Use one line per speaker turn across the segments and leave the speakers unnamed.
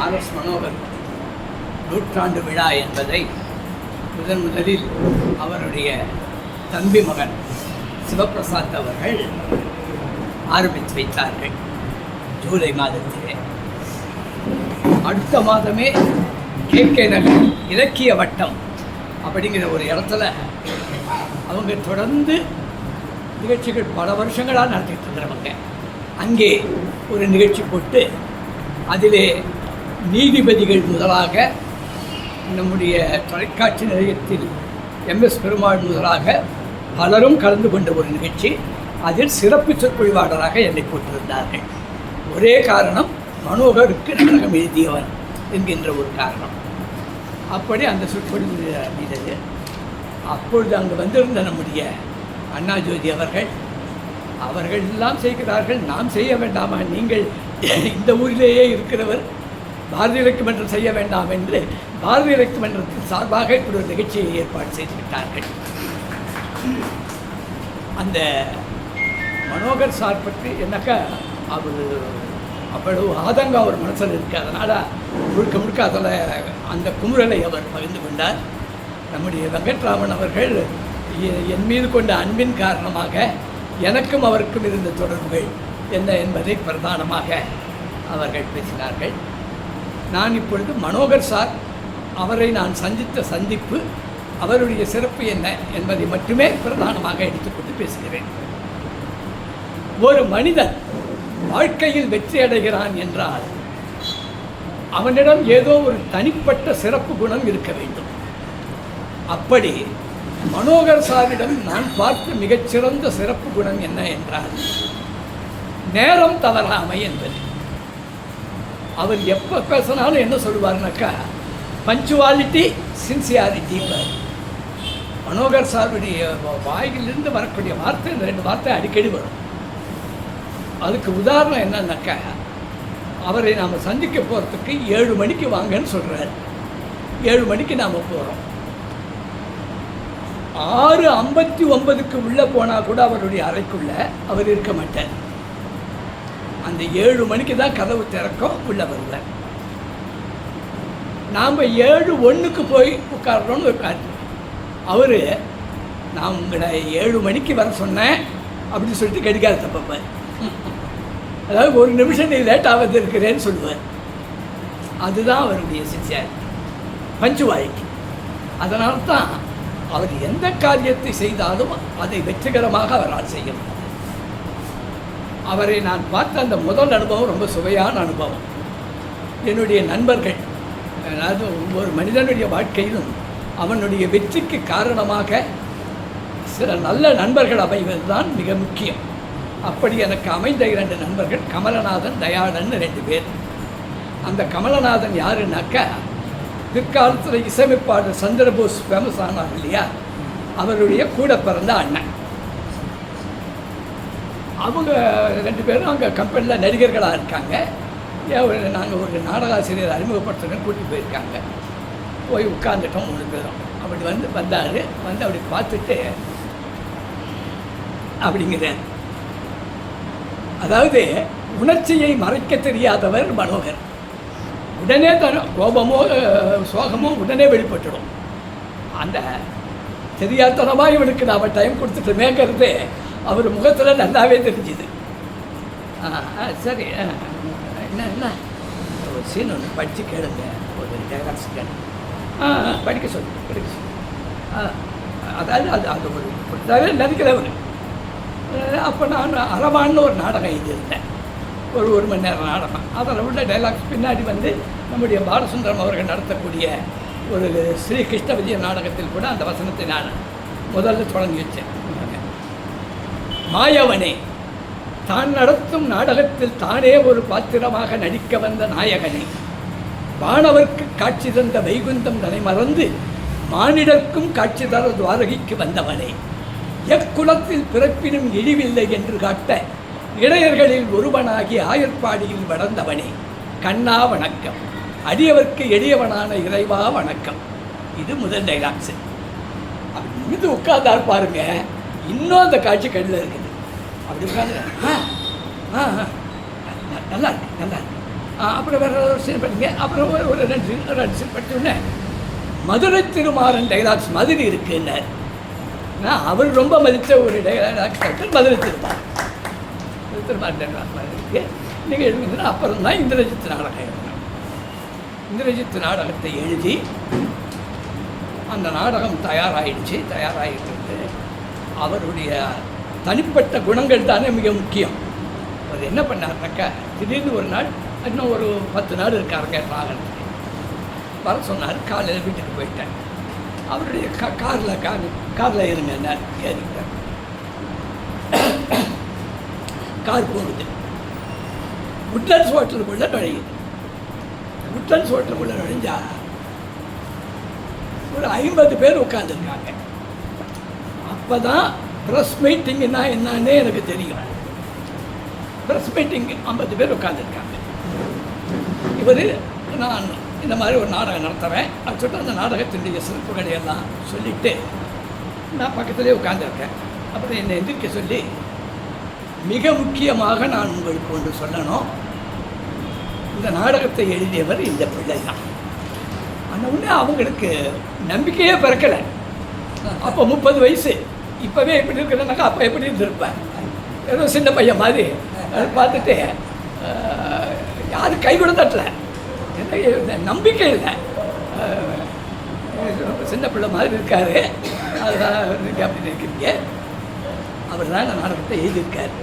மானஸ் மனோகர் நூற்றாண்டு விழா என்பதை முதன் முதலில் அவருடைய தம்பி மகன் சிவபிரசாத் அவர்கள் ஆரம்பித்து வைத்தார்கள் ஜூலை மாதத்திலே. அடுத்த மாதமே கே கே நகர் இலக்கிய வட்டம் அப்படிங்கிற ஒரு இடத்துல அவங்க தொடர்ந்து நிகழ்ச்சிகள் பல வருஷங்களாக நடத்திட்டு இருக்கிறவங்க. அங்கே ஒரு நிகழ்ச்சி போட்டு அதிலே நீதிபதிகள் முதலாக நம்முடைய தொலைக்காட்சி நிலையத்தில் எம்எஸ் பெருமாள் முதலாக பலரும் கலந்து கொண்ட ஒரு நிகழ்ச்சி. அதில் சிறப்பு சொற்பொழிவாளராக என்னை போட்டிருந்தார்கள் ஒரே காரணம் மனோகருக்கு நாடகம் எழுதியவன் என்கின்ற ஒரு காரணம். அப்படி அந்த சொற்பொழிவு அமைந்தது. அப்பொழுது அங்கு வந்திருந்த நம்முடைய அண்ணா ஜோதி அவர்கள் அவர்கள் எல்லாம் செய்கிறார்கள் நாம் செய்ய வேண்டாமா? நீங்கள் இந்த ஊரிலேயே இருக்கிறவர் பாரதிய இலக்கு மன்றம் செய்ய வேண்டாம் என்று பாரதிய இலக்கு மன்றத்தின் சார்பாக இப்படி ஒரு நிகழ்ச்சியை ஏற்பாடு செய்து விட்டார்கள் அந்த மனோகர் சார் பற்றி என்னக்கா அவர் அவ்வளவு ஆதங்கம் அவர் மனசில் இருக்கு. அதனால் முழுக்க முழுக்க அதில் அந்த குமுறலை அவர் பகிர்ந்து கொண்டார். நம்முடைய வெங்கட்ராமன் அவர்கள் எ- என் மீது கொண்ட அன்பின் காரணமாக எனக்கும் அவருக்கும் இருந்த தொடர்புகள் என்ன என்பதை பிரதானமாக அவர்கள் பேசினார்கள். நான் இப்பொழுது மனோகர் சார் அவரை நான் சந்தித்த சந்திப்பு அவருடைய சிறப்பு என்ன என்பதை மட்டுமே பிரதானமாக எடுத்துக்கொண்டு பேசுகிறேன். ஒரு மனிதன் வாழ்க்கையில் வெற்றி அடைகிறான் என்றால் அவனிடம் ஏதோ ஒரு தனிப்பட்ட சிறப்பு குணம் இருக்க வேண்டும். அப்படி மனோகர் சாரிடம் நான் பார்த்த மிகச்சிறந்த சிறப்பு குணம் என்ன என்றால் நேரம் தவறாமை என்பது. அவர் எப்போ பேசினாலும் என்ன சொல்லுவார்னாக்கா பஞ்சுவாலிட்டி சின்சியாரிட்டி மனோகர் சாருடைய வாயிலிருந்து வரக்கூடிய வார்த்தை இந்த ரெண்டு வார்த்தை அடிக்கடி வரும். அதுக்கு உதாரணம் என்னன்னாக்கா அவரை நாம் சந்திக்க போகிறதுக்கு ஏழு மணிக்கு வாங்கன்னு சொல்கிறார் ஏழு மணிக்கு நாம் போகிறோம் ஆறு ஐம்பத்தி ஒன்பதுக்கு உள்ளே போனால் கூட அவருடைய அறைக்குள்ளே அவர் இருக்க மாட்டார். அந்த ஏழு மணிக்கு தான் கதவு திறக்கும் உள்ளே வருவார் நாம் ஏழு ஒன்றுக்கு போய் உட்கார்றோம்னு உட்காரு அவர் நான் உங்களை ஏழு மணிக்கு வர சொன்னேன் அப்படின்னு சொல்லிட்டு கடிகாரத்தை பார்ப்பார். அதாவது ஒரு நிமிஷம் நீ லேட்டாக வந்திருக்கிறேன்னு சொல்லுவார். அதுதான் அவருடைய சின்சியாரிட்டி பஞ்சுவாய்க்கு. அதனால தான் அவர் எந்த காரியத்தை செய்தாலும் அதை வெற்றிகரமாக அவரால் செய்ய முடியும் அவரை நான் பார்த்த அந்த முதல் அனுபவம் ரொம்ப சுவையான அனுபவம். என்னுடைய நண்பர்கள் அதாவது ஒவ்வொரு மனிதனுடைய வாழ்க்கையிலும் அவனுடைய வெற்றிக்கு காரணமாக சில நல்ல நண்பர்கள் அமைவது தான் மிக முக்கியம். அப்படி எனக்கு அமைந்த இரண்டு நண்பர்கள் கமலநாதன் தயாளன் ரெண்டு பேர். அந்த கமலநாதன் யாருன்னாக்கா பிற்காலத்தில் இசையமைப்பாளர் சந்திரபோஸ் ஃபேமஸ் ஆனார் இல்லையா? அவருடைய கூட பிறந்த அண்ணன். அவங்க ரெண்டு பேரும் அங்கே கம்பெனியில் நடிகர்களாக இருக்காங்க. நாங்கள் ஒரு நாடகாசிரியர் அறிமுகப்படுத்துறேன்னு கூட்டிகிட்டு போயிருக்காங்க. போய் உட்காந்துட்டோம் மூணு பேரும். அப்படி வந்து வந்தார். வந்து அப்படி பார்த்துட்டு அப்படிங்கிறேன். அதாவது உணர்ச்சியை மறைக்க தெரியாதவர் மனோகர். உடனே தரும் கோபமோ சோகமோ உடனே வெளிப்பட்டுடும். அந்த தெரியாதனமாக இவனுக்கு நாம் டைம் கொடுத்துட்டோமேங்கிறது அவர் முகத்தில் நல்லாவே தெரிஞ்சுது. ஆ சரி ஆ, என்ன என்ன? ஒரு சீன் ஒன்று படித்து கேளுங்க. ஒரு டைலாக்ஸ் கேளு ஆ ஆ, படிக்க சொல்லு படிக்க சொல்லு. அதாவது அது அது ஒரு இப்படித்தாவே நடிக்கிறவர். அப்போ நான் அரவான்னு ஒரு நாடகம் எழுதியிருந்தேன். ஒரு ஒரு மணி நேரம் நாடகம். அதில் உள்ள டைலாக்ஸ் பின்னாடி வந்து நம்முடைய பாலசுந்தரம் அவர்கள் நடத்தக்கூடிய ஒரு ஸ்ரீ கிருஷ்ண விஜய நாடகத்தில் கூட அந்த வசனத்தை நான் முதல்ல தொடங்கி வச்சேன். மாயவனே தான் நடத்தும் நாடகத்தில் தானே ஒரு பாத்திரமாக நடிக்க வந்த நாயகனே. வானவர்க்கு காட்சி தந்த வைகுந்தம் தனை மறந்து மானிடர்க்கும் காட்சி தர துவாரகிக்கு வந்தவனே. எக்குலத்தில் பிறப்பினும் இழிவில்லை என்று காட்ட இடையர்களில் ஒருவனாகி ஆயர்பாடியில் வளர்ந்தவனே. கண்ணா வணக்கம். அடியவர்க்கு எளியவனான இறைவா வணக்கம். இது முதல் டைலாக்ஸ் அப்படி நிமிந்து உட்கார்ந்தார் பாருங்க. இன்னும் அந்த காட்சி கண்ணில் இருக்குது அப்படி உட்காந்து ஆ ஆ நல்லா இருக்கு நல்லா இருக்கு. அப்புறம் வேறு ஒரு சீன் படிங்க. அப்புறம் ஒரு ரெண்டு சீன் ரெண்டு சீன் படிச்ச உடனே மதுரை திருமாறன் டைலாக்ஸ் மாதிரி இருக்குன்னார் நான் அவர் ரொம்ப மதித்த ஒரு dialogues title Madurai Thirumaran. Madurai Thirumaran dialogues மாதிரி இருக்குது நீங்கள் எழுதுனா அப்புறம் தான் இந்திரஜித் நாடகம் எழுதினேன் இந்திரஜித் நாடகத்தை எழுதி அந்த நாடகம் தயாராகிடுச்சு தயாராகிட்டு அவருடைய தனிப்பட்ட குணங்கள் தானே மிக முக்கியம். அவர் என்ன பண்ணார்னாக்கா திடீர்னு ஒரு நாள் இன்னும் ஒரு பத்து நாள் இருக்காருங்க வாகனத்தில் வர சொன்னார் காலையில் வீட்டுக்கு போயிட்டேன் அவருடைய கா காரில் கா காரில் இருங்க ஏறிக்கிட்டேன் கார் போகுது. உட்லன்ஸ் ஹோட்டலுக்குள்ளே நுழையுது. உட்லன்ஸ் ஹோட்டலுக்குள்ளே நுழைஞ்சா ஒரு ஐம்பது பேர் உட்காந்துருக்காங்க அப்போ தான் ப்ரெஸ் மீட்டிங்னா என்னன்னே எனக்கு தெரியும் ப்ரெஸ் மீட்டிங் ஐம்பது பேர் உட்காந்துருக்காங்க இவர் நான் இந்த மாதிரி ஒரு நாடகம் நடத்துகிறேன் அது சொல்லிட்டு அந்த நாடகத்தினுடைய சிறப்புகளை எல்லாம் சொல்லிவிட்டு நான் பக்கத்துலேயே உட்காந்துருக்கேன் அப்புறம் என்னை எந்திரிக்க சொல்லி மிக முக்கியமாக நான் உங்களுக்கு ஒன்று சொல்லணும். இந்த நாடகத்தை எழுதியவர் இந்த பிள்ளை தான் அந்த உடனே அவங்களுக்கு நம்பிக்கையே பிறக்கலை. அப்போ முப்பது வயசு. இப்போவே எப்படி இருக்கிறனாக்கா அப்போ எப்படி இருந்திருப்பேன்? ஏதோ சின்ன பையன் மாதிரி. அதை பார்த்துட்டு யாரும் கை கூட தட்டல. என்ன நம்பிக்கை இல்லை. சின்ன பிள்ளை மாதிரி இருக்காரு. அதுதான் நீங்கள் அப்படின்னு இருக்கிறீங்க அவர் தான் இந்த நாடகத்தை எழுதியிருக்கார்.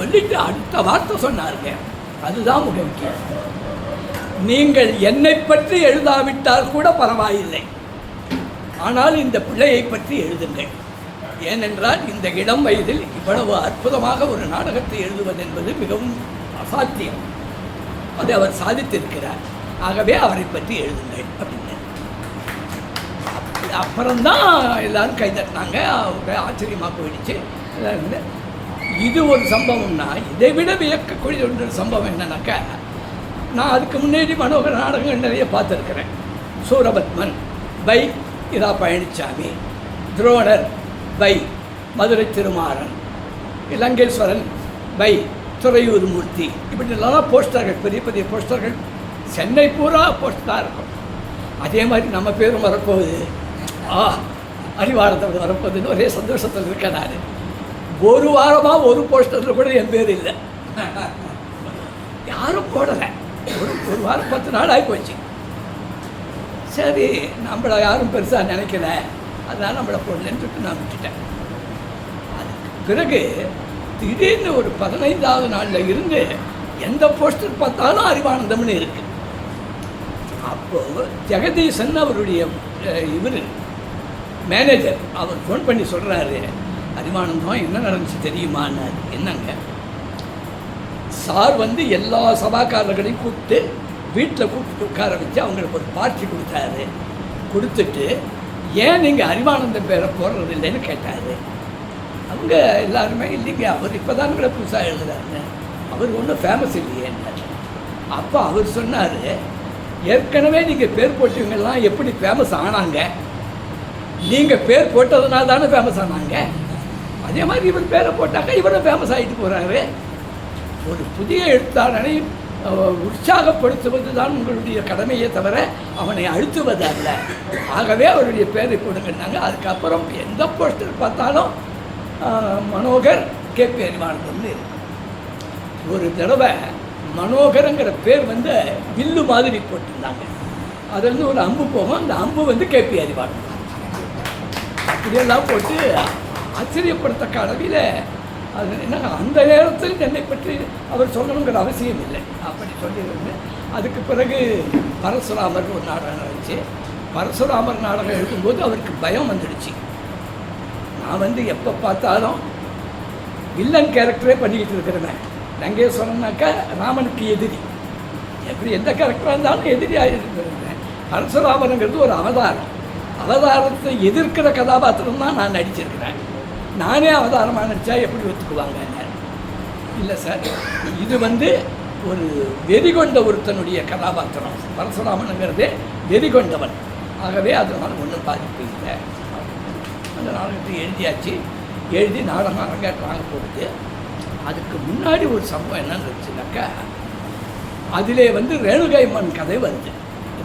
சொல்லிட்டு அடுத்த வார்த்தை சொன்னாருங்க. அதுதான் மிக முக்கியம். நீங்கள் என்னை பற்றி எழுதாவிட்டால் கூட பரவாயில்லை. ஆனால் இந்த பிள்ளையை பற்றி எழுதுங்கள். ஏனென்றால் இந்த இளம் வயதில் இவ்வளவு அற்புதமாக ஒரு நாடகத்தை எழுதுவது என்பது மிகவும் அசாத்தியம். அதை அவர் சாதித்திருக்கிறார். ஆகவே அவரை பற்றி எழுதுங்கள் அப்படின்னு. அப்புறம்தான் எல்லாரும் கை தட்டினாங்க. அவங்க ஆச்சரியமாக போயிடுச்சு. எல்லாரும் இது ஒரு சம்பவம்னா இதை விட வியக்கக்கூடிய ஒரு சம்பவம் என்னன்னாக்கா நான் அதுக்கு முன்னாடி மனோகர நாடகங்கள் நிறைய பார்த்துருக்கிறேன். சூரபத்மன் பை இதா பழனிசாமி துரோணர் பை மதுரை திருமாறன் இலங்கேஸ்வரன் பை துறையூர் மூர்த்தி இப்படிலாம் போஸ்டர்கள் பெரிய பெரிய போஸ்டர்கள் சென்னை பூரா போஸ்டராக இருக்கும். அதே மாதிரி நம்ம பேரும் வரப்போகுது. ஆ அறிவாளத்தோடு வரப்போகுதுன்னு ஒரே சந்தோஷத்தில் இருக்கேன் நான். ஒரு வாரமாக ஒரு போஸ்டரில் கூட என் பேர் இல்லை. யாரும் போடலை. ஒரு ஒரு வாரம் பத்து நாள் ஆகி போச்சு. சரி நம்மளை யாரும் பெருசாக நினைக்கல. அதனால் நம்மளை போடலன்னு சொல்லிட்டு நான் விட்டுட்டேன். அதுக்கு பிறகு திடீர்னு ஒரு பதினைந்தாவது நாளில் இருந்து எந்த போஸ்டர் பார்த்தாலும் அறிவானந்தம்னு இருக்கு. அப்போ ஜெகதீசன் அவருடைய இவர் மேனேஜர் அவர் ஃபோன் பண்ணி சொல்கிறாரு அறிவானந்தம் என்ன நடந்துச்சு தெரியுமான்னார் என்னங்க? சார் வந்து எல்லா சபாக்காரர்களையும் கூப்பிட்டு வீட்டில் கூப்பிட்டு உட்கார வச்சு அவங்களுக்கு ஒரு பார்ட்டி கொடுத்தாரு. கொடுத்துட்டு ஏன் நீங்கள் அறிவானந்தம் பேரை போடுறது இல்லைன்னு கேட்டார். அவங்க எல்லாருமே இல்லைங்க அவர் இப்போ தான் கூட புதுசாக எழுதுறாருன்னு அவர் ஒன்றும் ஃபேமஸ் இல்லையேன்னாரு அப்போ அவர் சொன்னார் ஏற்கனவே நீங்கள் பேர் போட்டவங்கெல்லாம் எப்படி ஃபேமஸ் ஆனாங்க? நீங்கள் பேர் போட்டதுனால தானே ஃபேமஸ் ஆனாங்க? அதே மாதிரி இவர் பேரை போட்டாக்க இவரும் ஃபேமஸ் ஆகிட்டு போகிறாரு ஒரு புதிய எழுத்தாளனை உற்சாகப்படுத்துவது தான் உங்களுடைய கடமையே தவிர அவனை அழுத்துவது அல்ல. ஆகவே அவருடைய பேரை போடுங்கன்னாங்க அதுக்கப்புறம் எந்த போஸ்டர் பார்த்தாலும் மனோகர் கேபி அறிவானந்தம்னு ஒரு தடவை மனோகருங்கிற பேர் வந்து வில்லு மாதிரி போட்டிருந்தாங்க. அதுலேருந்து ஒரு அம்பு போகும். அந்த அம்பு வந்து கேபி அறிவானந்தம் இப்படியெல்லாம் போட்டு ஆச்சரியப்படுத்தக்க அளவில் அது என்ன அந்த நேரத்தில் என்னை பற்றி அவர் சொல்லணுங்கிற அவசியம் இல்லை. அப்படி சொல்லியிருந்தேன் அதுக்கு பிறகு பரசுராமர் ஒரு நாடகம் இருந்துச்சு பரசுராமர் நாடகம் எழுதும்போது அவருக்கு பயம் வந்துடுச்சு. நான் வந்து எப்போ பார்த்தாலும் வில்லன் கேரக்டரே பண்ணிக்கிட்டு இருக்கிறவன் லங்கேஸ்வரன்னாக்கா ராமனுக்கு எதிரி. எப்படி எந்த கேரக்டராக இருந்தாலும் எதிரியாக இருக்கிறேன் பரசுராமனுங்கிறது ஒரு அவதாரம். அவதாரத்தை எதிர்க்கிற கதாபாத்திரம் தான் நான் நடிச்சிருக்கிறேன். நானே அவதாரமாக நடித்தா எப்படி ஒத்துக்குவாங்க இல்லை சார் இது வந்து ஒரு வெறி கொண்ட ஒருத்தனுடைய கதாபாத்திரம். பரசுராமனுங்கிறதே வெறி கொண்டவன். ஆகவே அதனால் ஒன்றும் பாதிப்பு இல்லை அந்த நாடகத்தை எழுதியாச்சு. எழுதி நாடகம் அரங்கேற்றாங்க போகுது அதுக்கு முன்னாடி ஒரு சம்பவம் என்னன்னு இருந்துச்சுனாக்கா அதிலே வந்து ரேணுகாயம்மன் கதை வருது.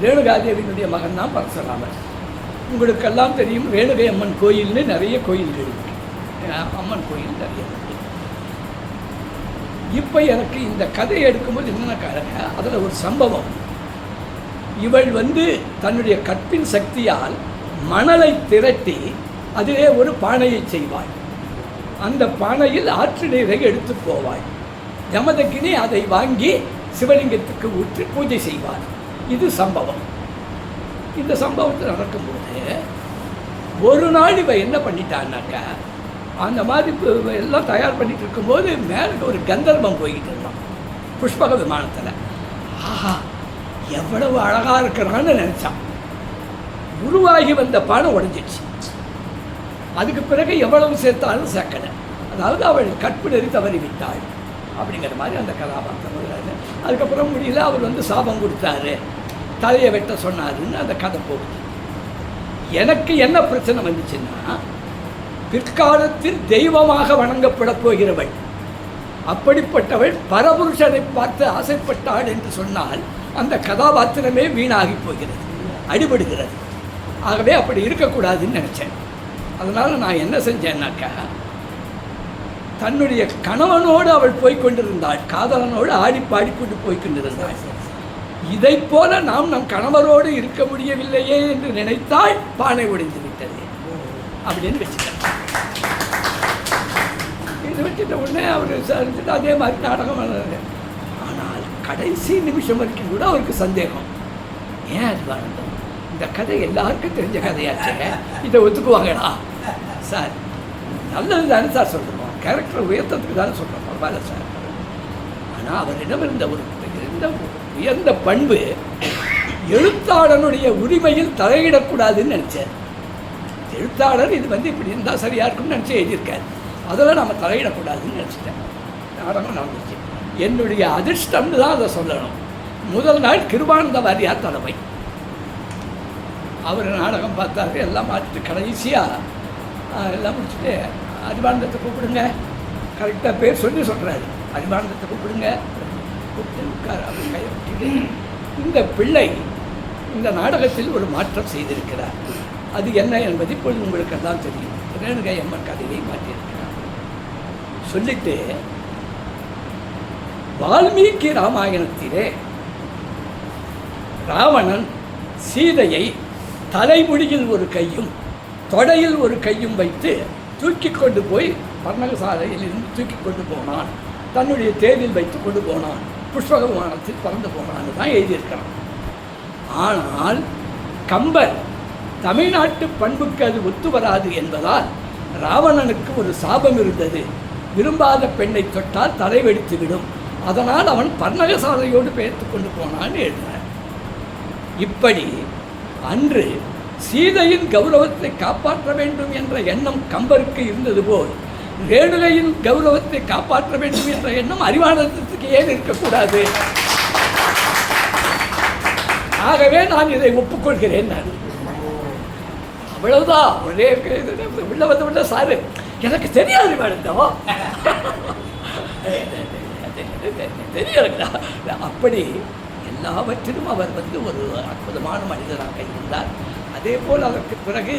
ரேணுகாதேவியினுடைய மகன் தான் பரசுராமன். உங்களுக்கெல்லாம் தெரியும் ரேணுகை அம்மன் கோயில்னு நிறைய கோயில்கள் அம்மன் கோயில் நிறைய இப்போ எனக்கு இந்த கதை எடுக்கும்போது என்னென்ன காரணங்க அதில் ஒரு சம்பவம். இவள் வந்து தன்னுடைய கற்பின் சக்தியால் மணலை திரட்டி அதிலே ஒரு பானையை செய்வாள். அந்த பானையில் ஆற்று நீரை எடுத்து போவாள். யமதக்கினி அதை வாங்கி சிவலிங்கத்துக்கு ஊற்றி பூஜை செய்வார் இது சம்பவம். இந்த சம்பவத்தில் நடக்கும்போது ஒரு நாள் இவ என்ன பண்ணிட்டான்னாக்கா அந்த மாதிரி எல்லாம் தயார் பண்ணிகிட்டு இருக்கும்போது மேலே ஒரு கந்தர்வம் போய்கிட்டு இருந்தான் புஷ்பக விமானத்தில். ஆஹா எவ்வளவு அழகாக இருக்கிறான்னு நினச்சான். உருவாகி வந்த பானை உடஞ்சிடுச்சு. அதுக்கு பிறகு எவ்வளவு சேர்த்தாலும் சேர்க்கலை. அதாவது அவள் கற்பு நெறி தவறி விட்டாள் அப்படிங்கிற மாதிரி அந்த கதாபாத்திரம் வருகிறாரு அதுக்கப்புறம் முடியல அவர் வந்து சாபம் கொடுத்தாரு. தலையை வெட்ட சொன்னாருன்னு அந்த கதை போகுது. எனக்கு என்ன பிரச்சனை வந்துச்சுன்னா பிற்காலத்தில் தெய்வமாக வணங்கப்படப் போகிறவள். அப்படிப்பட்டவள் பரபுருஷனை பார்த்து ஆசைப்பட்டாள் என்று சொன்னால் அந்த கதாபாத்திரமே வீணாகி போகிறது அடிபடுகிறது. ஆகவே அப்படி இருக்கக்கூடாதுன்னு நினச்சேன். அதனால் நான் என்ன செஞ்சேன்னாக்கா தன்னுடைய கணவனோடு அவள் போய்கொண்டிருந்தாள் காதலனோடு ஆடி பாடிக்கொண்டு போய்க் கொண்டிருந்தாள். இதைப் போல நாம் நம் கணவரோடு இருக்க முடியவில்லையே என்று நினைத்தால் பானை உடைந்து விட்டது. அப்படின்னு வச்சுட்டேன் எடுத்து வச்சுட்ட உடனே அவர் விசாரிச்சுட்டு அதே மாதிரி நாடகம் வளர்றாரு ஆனால் கடைசி நிமிஷம் வரைக்கும் கூட அவருக்கு சந்தேகம். ஏன் அது வாழ்ந்தோம் இந்த கதை எல்லாருக்கும் தெரிஞ்ச கதையாச்சு. இதை ஒத்துக்குவாங்களா சார் நல்லது தானே சார் சொல்கிறோம் கேரக்டர் உயர்த்தத்துக்கு தானே சொல்கிறோம் பரவாயில்ல சார். ஆனால் அவரிடம் இருந்த ஒரு இருந்த உயர்ந்த பண்பு எழுத்தாளனுடைய உரிமையில் தலையிடக்கூடாதுன்னு நினச்சேன் எழுத்தாளர் இது வந்து இப்படி இருந்தால் சரியாக இருக்கும்னு நினச்சி எழுதியிருக்காரு. அதெல்லாம் நம்ம தலையிடக்கூடாதுன்னு நினச்சிட்டேன். நாடகம் நடந்துச்சு. என்னுடைய அதிர்ஷ்டம்னு தான் அதை சொல்லணும். முதல் நாள் கிருபானந்த வாரியார் தலைமை அவர் நாடகம் பார்த்தாரு எல்லாம் பார்த்துட்டு கடைசியாக எல்லாம் முடிச்சுட்டு அறிவானந்தத்தை கூப்பிடுங்க. கரெக்டாக பேர் சொல்லி சொல்கிறாரு அறிவானந்தத்தை கூப்பிடுங்க. கூப்பிட்டு உட்கார் அவர் கையை விட்டுட்டு இந்த பிள்ளை இந்த நாடகத்தில் ஒரு மாற்றம் செய்திருக்கிறார். அது என்ன என்பது இப்பொழுது உங்களுக்கு எல்லாம் தெரியும் ரேணுகை அம்மன் கதையை மாற்றி சொல்லிட்டு வால்மீகி ராமாயணத்திலே ராவணன் சீதையை தலைமுடியில் ஒரு கையும் தொடையில் ஒரு கையும் வைத்து தூக்கி கொண்டு போய் பர்ணகசாலையிலிருந்து தூக்கி கொண்டு போனான். தன்னுடைய தேரில் வைத்து கொண்டு போனான். புஷ்பக விமானத்தில் பறந்து போனான்னு தான் எழுதியிருக்கிறான். ஆனால் கம்பர் தமிழ்நாட்டு பண்புக்கு அது ஒத்து வராது என்பதால் ராவணனுக்கு ஒரு சாபம் இருந்தது. விரும்பாத பெண்ணை தொட்டால் தலை வெடித்துவிடும் அதனால் அவன் பர்ணகசாலையோடு பெயர்த்து கொண்டு போனான்னு எழுதினார் இப்படி அன்று சீதையின் கௌரவத்தை காப்பாற்ற வேண்டும் என்ற எண்ணம் கம்பருக்கு இருந்தது போல் ரேணுகையின் கௌரவத்தை காப்பாற்ற வேண்டும் என்ற எண்ணம் அறிவானந்தத்துக்கு ஏன் இருக்கக்கூடாது? ஆகவே நான் இதை ஒப்புக்கொள்கிறேன் நான். அவ்வளவுதான். ஒரே உள்ள வந்து விட சாரு. எனக்கு தெரியாது மேடம் தெரியலங்களா அப்படி எல்லாவற்றிலும் அவர் வந்து ஒரு அற்புதமான மனிதராக இருந்தார். அதே போல் அதற்கு பிறகு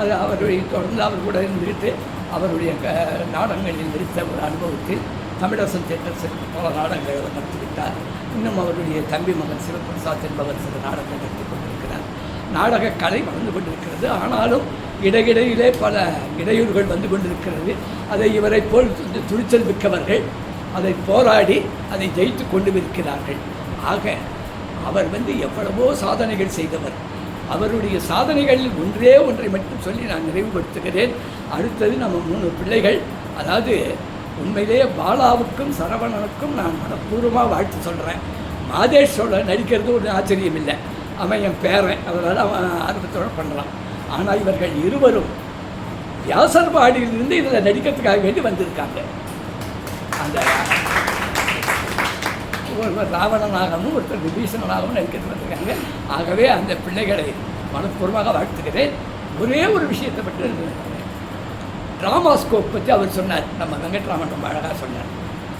அது அவருடைய தொடர்ந்து அவர் கூட இருந்துக்கிட்டு அவருடைய க நாடகங்களில் நடித்த ஒரு அனுபவத்தில் தமிழரசன் தேட்டர் பல நாடகங்களை அவர் நடத்திவிட்டார். இன்னும் அவருடைய தம்பி மகன் சிவபிரசாத் என்பவர் சில நாடகங்கள் நடத்தி கொண்டிருக்கிறார். நாடக கலை வளர்ந்து கொண்டிருக்கிறது. ஆனாலும் இடையிடையிலே பல இடையூறுகள் வந்து கொண்டிருக்கிறது. அதை இவரை போல் துணிச்சல் மிக்கவர்கள் அதை போராடி அதை ஜெயித்து கொண்டு இருக்கிறார்கள் ஆக அவர் வந்து எவ்வளவோ சாதனைகள் செய்தவர். அவருடைய சாதனைகளில் ஒன்றே ஒன்றை மட்டும் சொல்லி நான் நிறைவுபடுத்துகிறேன். அடுத்தது நம்ம மூணு பிள்ளைகள். அதாவது உண்மையிலேயே பாலாவுக்கும் சரவணனுக்கும் நான் மனப்பூர்வமாக வாழ்த்து சொல்கிறேன் மாதேஷோட நடிக்கிறது ஒரு ஆச்சரியம் இல்லை அவன் என் பேரன். அதனால் அவன் ஆர்வத்தோடு பண்ணலாம். ஆனால் இவர்கள் இருவரும் வியாசர்பாடியிலிருந்து இதில் நடிக்கிறதுக்காக வேண்டி வந்திருக்காங்க. அந்த ஒருவர் ராவணனாகவும் ஒருத்தர் விபீஷணனாகவும் நடிக்கிறது வந்திருக்காங்க. ஆகவே அந்த பிள்ளைகளை மனப்பூர்வமாக வாழ்த்துக்கிறேன் ஒரே ஒரு விஷயத்தை பற்றி ட்ராமாஸ்கோப் பற்றி அவர் சொன்னார். நம்ம வெங்கட்ராமன் ரொம்ப அழகாக சொன்னார்.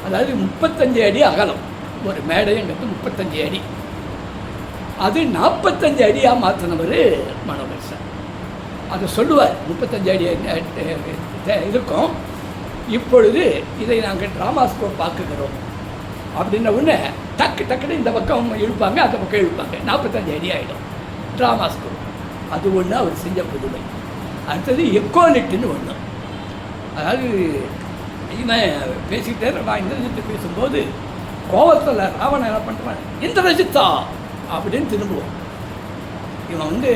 அதாவது முப்பத்தஞ்சு அடி அகலம். ஒரு மேடைங்கிறது முப்பத்தஞ்சு அடி. அது நாற்பத்தஞ்சு அடியாக மாற்றினவர் மனோகர் சார். அதை சொல்லுவார். முப்பத்தஞ்சு அடி இருக்கும். இப்பொழுது இதை நாங்கள் ட்ராமாஸ்கோப் பார்க்குகிறோம். அப்படின்ன உடனே டக்கு டக்குன்னு இந்த பக்கம் இழுப்பாங்க அந்த பக்கம் இழுப்பாங்க. நாற்பத்தஞ்சு அடி ஆகிடும் ட்ராமாஸ்கோப் அது ஒன்று அவர் செஞ்ச புதுமை. அடுத்தது எக்கோலிட்டுன்னு ஒன்று அதாவது இவன் பேசிக்கிட்டே நான் இந்திரஜித்து பேசும்போது கோவத்தில் ராவணன் என்ன பண்ணுறான் இந்திரஜித்தா அப்படின்னு திரும்புவோம் இவன் வந்து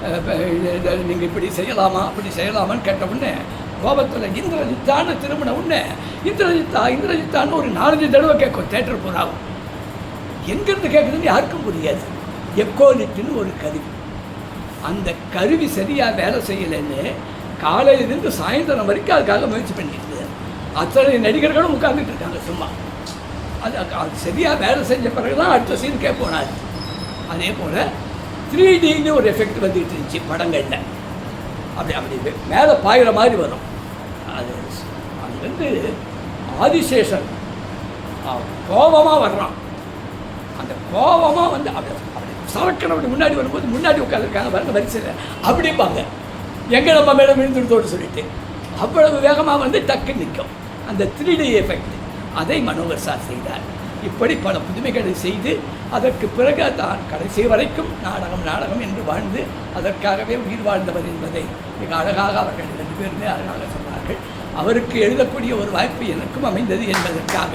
நீங்கள் இப்படி செய்யலாமா? அப்படி செய்யலாமான்னு கேட்ட உடனே கோபத்தில் இந்திரஜித்தான்னு திரும்பின உடனே இந்திரஜித்தா இந்திரஜித்தான்னு ஒரு நாலஞ்சு தடவை கேட்கும் தேட்டர் பூராவும் எங்கேருந்து கேட்குதுன்னு யாருக்கும் புரியாது. எக்கோலிட்டுன்னு ஒரு கருவி. அந்த கருவி சரியாக வேலை செய்யலைன்னு காலையிலேருந்து சாயந்தரம் வரைக்கும் அதுக்காக முயற்சி பண்ணிட்டு அத்தனை நடிகர்களும் உட்கார்ந்துட்டு இருக்காங்க சும்மா. அது அது சரியாக வேலை செஞ்ச பிறகு தான் அடுத்த சீன் கேட்போம் அதே போல் த்ரீ டின்னு ஒரு எஃபெக்ட் வந்துட்டு இருந்துச்சு படங்களில். அப்படி அப்படி மேலே பாயிற மாதிரி வரும். அது அதுலேருந்து ஆதிசேஷன். கோபமாக வர்றான். அந்த கோபமாக வந்து அப்படி அப்படி சரக்கன் அப்படி முன்னாடி வரும்போது முன்னாடி உட்காந்துருக்காங்க வர வரிசையில். அப்படிம்பாங்க. எங்கே நம்ம மேலே விழுந்துருத்தோடு சொல்லிட்டு. அவ்வளவு வேகமாக வந்து டக்கு நிற்கும். அந்த த்ரீ டி எஃபெக்ட் அதை மனோகர் சார் செய்தார். இப்படி பல புதுமைகளை செய்து அதற்கு பிறகு தான் கடைசி வரைக்கும் நாடகம் நாடகம் என்று வாழ்ந்து அதற்காகவே உயிர் வாழ்ந்தவர் என்பதை மிக அழகாக அவர்கள் ரெண்டு பேருமே அழகாக சொன்னார்கள். அவருக்கு எழுதக்கூடிய ஒரு வாய்ப்பு எனக்கும் அமைந்தது என்பதற்காக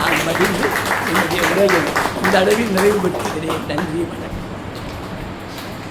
நான் மகிழ்ந்து என்னுடைய உரையை இந்த அளவில் நிறைவு பெற்றுகிறேன் நன்றி வணக்கம்.